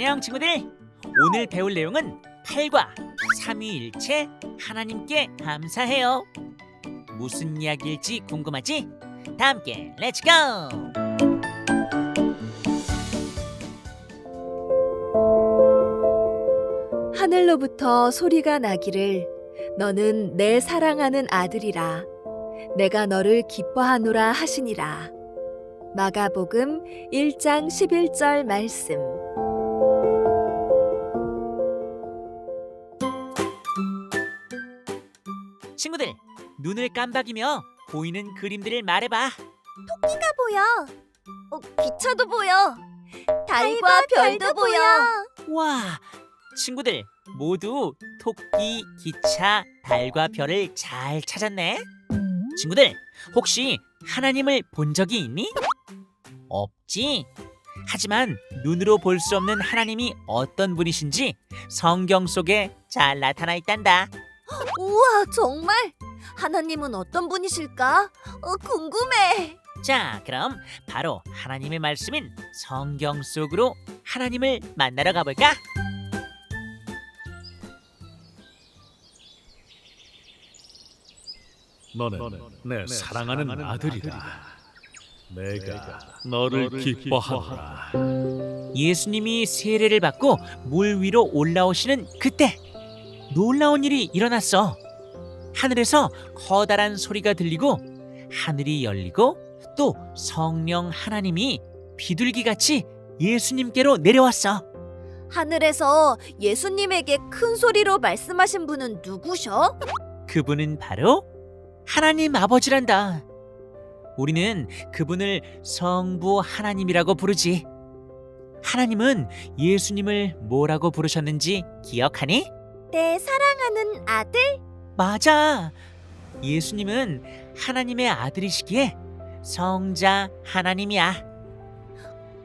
안녕 친구들. 오늘 배울 내용은 8과 삼위일체 하나님께 감사해요. 무슨 이야기일지 궁금하지? 다 함께 렛츠 고! 하늘로부터 소리가 나기를 너는 내 사랑하는 아들이라 내가 너를 기뻐하노라 하시니라 마가복음 1장 11절 말씀 친구들, 눈을 깜박이며 보이는 그림들을 말해봐. 보여. 어, 기차도 보여. 달과 별도 보여. 와, 친구들 모두 토끼, 기차, 달과 별을 잘 찾았네. 친구들, 혹시 하나님을 본 적이 있니? 없지. 하지만 눈으로 볼 수 없는 하나님이 어떤 분이신지 성경 속에 잘 나타나 있단다. 우와, 정말? 하나님은 어떤 분이실까? 어, 궁금해. 자, 그럼 바로 하나님의 말씀인 성경 속으로 하나님을 만나러 가볼까? 너는 내 사랑하는 아들이다. 내가 너를 기뻐하노라. 예수님이 세례를 받고 물 위로 올라오시는 그때 놀라운 일이 일어났어. 하늘에서 커다란 소리가 들리고 하늘이 열리고 또 성령 하나님이 비둘기 같이 예수님께로 내려왔어. 하늘에서 예수님에게 큰 소리로 말씀하신 분은 누구셔? 그분은 바로 하나님 아버지란다. 우리는 그분을 성부 하나님이라고 부르지. 하나님은 예수님을 뭐라고 부르셨는지 기억하니? 내 사랑하는 아들? 맞아. 예수님은 하나님의 아들이시기에 성자 하나님이야.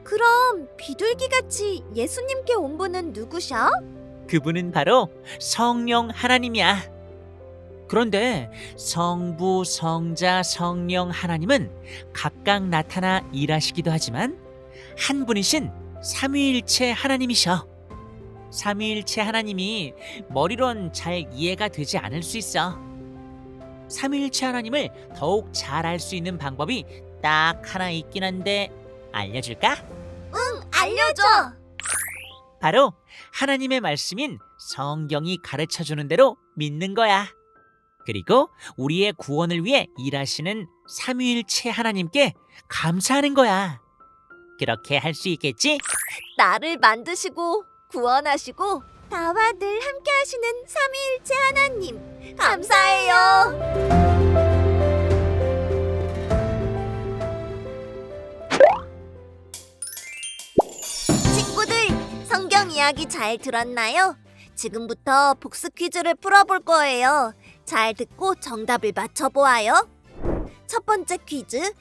그럼 비둘기 같이 예수님께 온 분은 누구셔? 그분은 바로 성령 하나님이야. 그런데 성부, 성자, 성령 하나님은 각각 나타나 일하시기도 하지만 한 분이신 삼위일체 하나님이셔. 삼위일체 하나님이 머리론 잘 이해가 되지 않을 수 있어. 삼위일체 하나님을 더욱 잘 알 수 있는 방법이 딱 하나 있긴 한데 알려줄까? 알려줘. 바로 하나님의 말씀인 성경이 가르쳐 주는 대로 믿는 거야. 그리고 우리의 구원을 위해 일하시는 삼위일체 하나님께 감사하는 거야. 그렇게 할 수 있겠지? 나를 만드시고 구원하시고 나와 늘 함께 하시는 삼위일체 하나님 감사해요. 친구들, 성경 이야기 잘 들었나요? 지금부터 복습 퀴즈를 풀어볼 거예요. 잘 듣고 정답을 맞춰보아요. 첫 번째 퀴즈.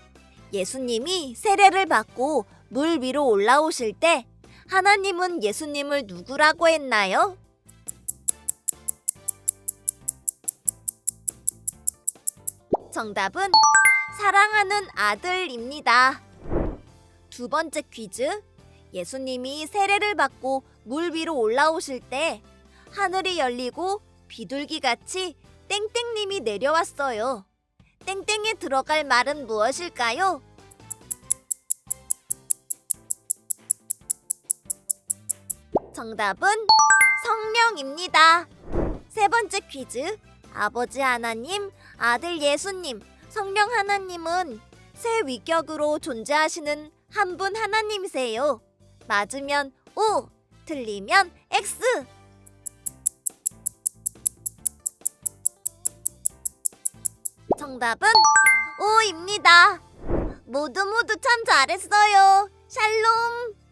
예수님이 세례를 받고 물 위로 올라오실 때 하나님은 예수님을 누구라고 했나요? 정답은 사랑하는 아들입니다. 두 번째 퀴즈. 예수님이 세례를 받고 물 위로 올라오실 때 하늘이 열리고 비둘기 같이 땡땡님이 내려왔어요. 땡땡에 들어갈 말은 무엇일까요? 정답은 성령입니다. 세 번째 퀴즈. 아버지 하나님, 아들 예수님, 성령 하나님은 새 위격으로 존재하시는 한 분 하나님이세요. 맞으면 O, 틀리면 X. 정답은 O입니다. 모두 모두 참 잘했어요. 샬롬.